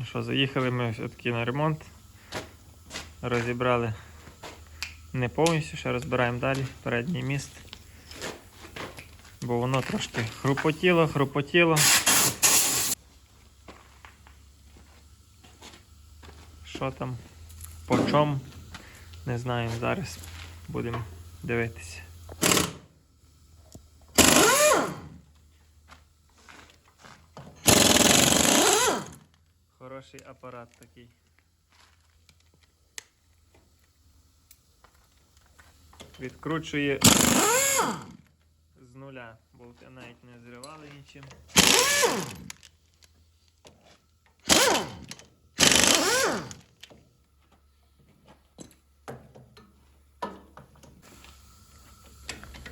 Ну що, заїхали ми все-таки на ремонт. Розібрали не повністю, ще розбираємо далі передній міст. Бо воно трошки хрупотіло, хрупотіло. Що там, по чому, не знаю, зараз будемо дивитися. Хороший апарат такий. Відкручує з нуля, болти навіть не зривали нічим.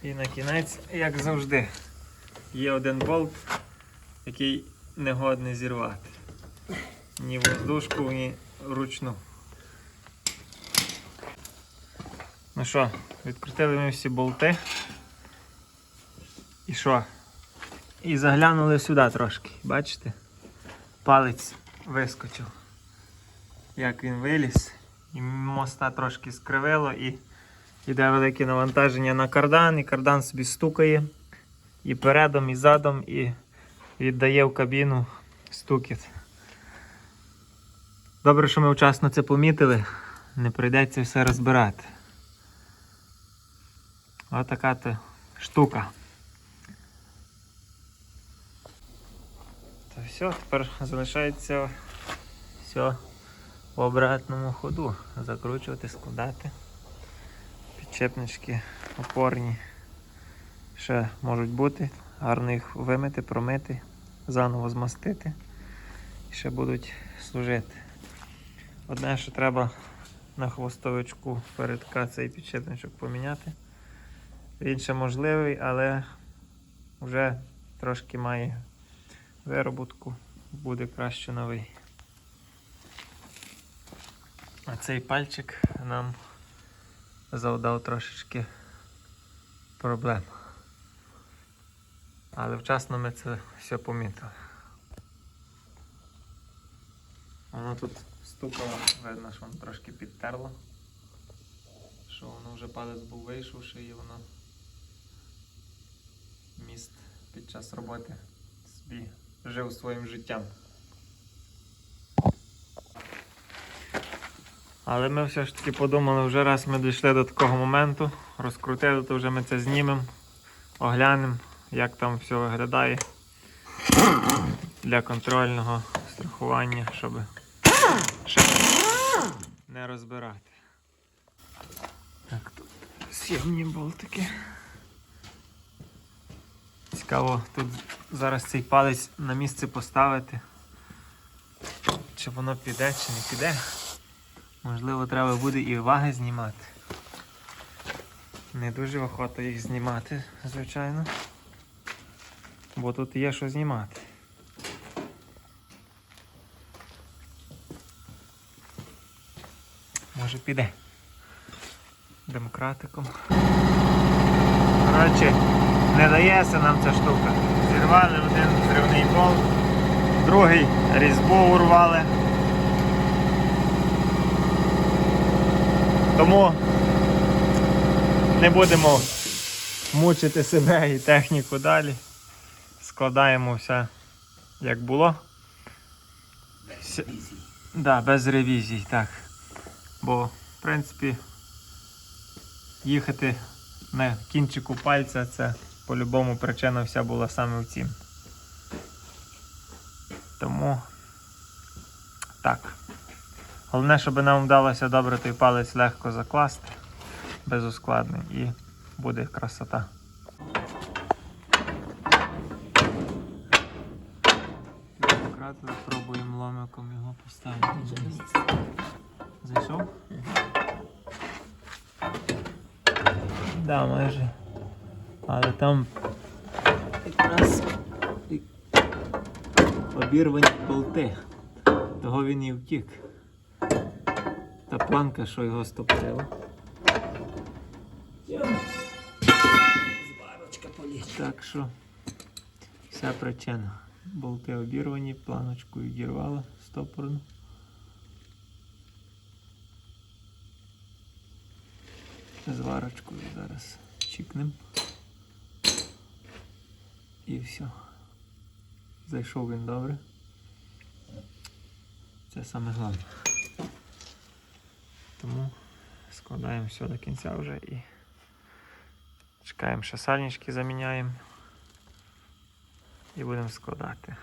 І на кінець, як завжди, є один болт, який не годний зірвати. Ні воздушку, ні ручну. Ну що, відкрутили ми всі болти. І що? І заглянули сюди трошки, бачите? Палець вискочив. Як він виліз. І моста трошки скривило і йде велике навантаження на кардан, і кардан собі стукає і передом, і задом, і віддає в кабіну стукіт. Добре, що ми вчасно це помітили, не прийдеться все розбирати. Ось така то штука. Та все, тепер залишається все в обратному ходу. Закручувати, складати. Підчепнички опорні ще можуть бути. Гарно їх вимити, промити, заново змастити і ще будуть служити. Одне, що треба на хвостовичку передка цей підшипничок поміняти. Він ще можливий, але вже трошки має вироботку, буде краще новий. А цей пальчик нам завдав трошечки проблем. Але вчасно ми це все помітили. Воно тут стукало, видно, що воно трошки підтерло. Що воно вже палець був вийшовши і воно міст під час роботи собі жив своїм життям. Але ми все ж таки подумали, вже раз ми дійшли до такого моменту, розкрутили, то вже ми це знімемо, оглянемо, як там все виглядає для контрольного страхування, щоб не розбирати. Так, тут с'ємні болтики. Цікаво тут зараз цей палець на місце поставити. Чи воно піде, чи не піде. Можливо, треба буде і ваги знімати. Не дуже охота їх знімати, звичайно. Бо тут є що знімати. Може піде. Демократиком. Коротше, не дається нам ця штука. Зірвали один зривний болт, другий різьбу урвали. Тому не будемо мучити себе і техніку далі. Складаємо все як було. С... Да, без ревізій, так. Бо, в принципі, їхати на кінчику пальця це по-любому причина вся була саме в цім. Тому так. Головне, щоб нам вдалося добре той палець легко закласти, без ускладнень, і буде красота. Спробуємо ломиком його поставити. Зайшов? Да, майже. Але там якраз обірвані болти. Того він і втік. Та планка, що його стопила. Так що вся причина. болти обірвані, планочку відірвало стопорно. Зварочкою зараз чікнем. І все. Зайшов він добре. Це саме головне. Тому складаємо все до кінця вже і чекаємо, що сальнички заміняємо і будемо складати.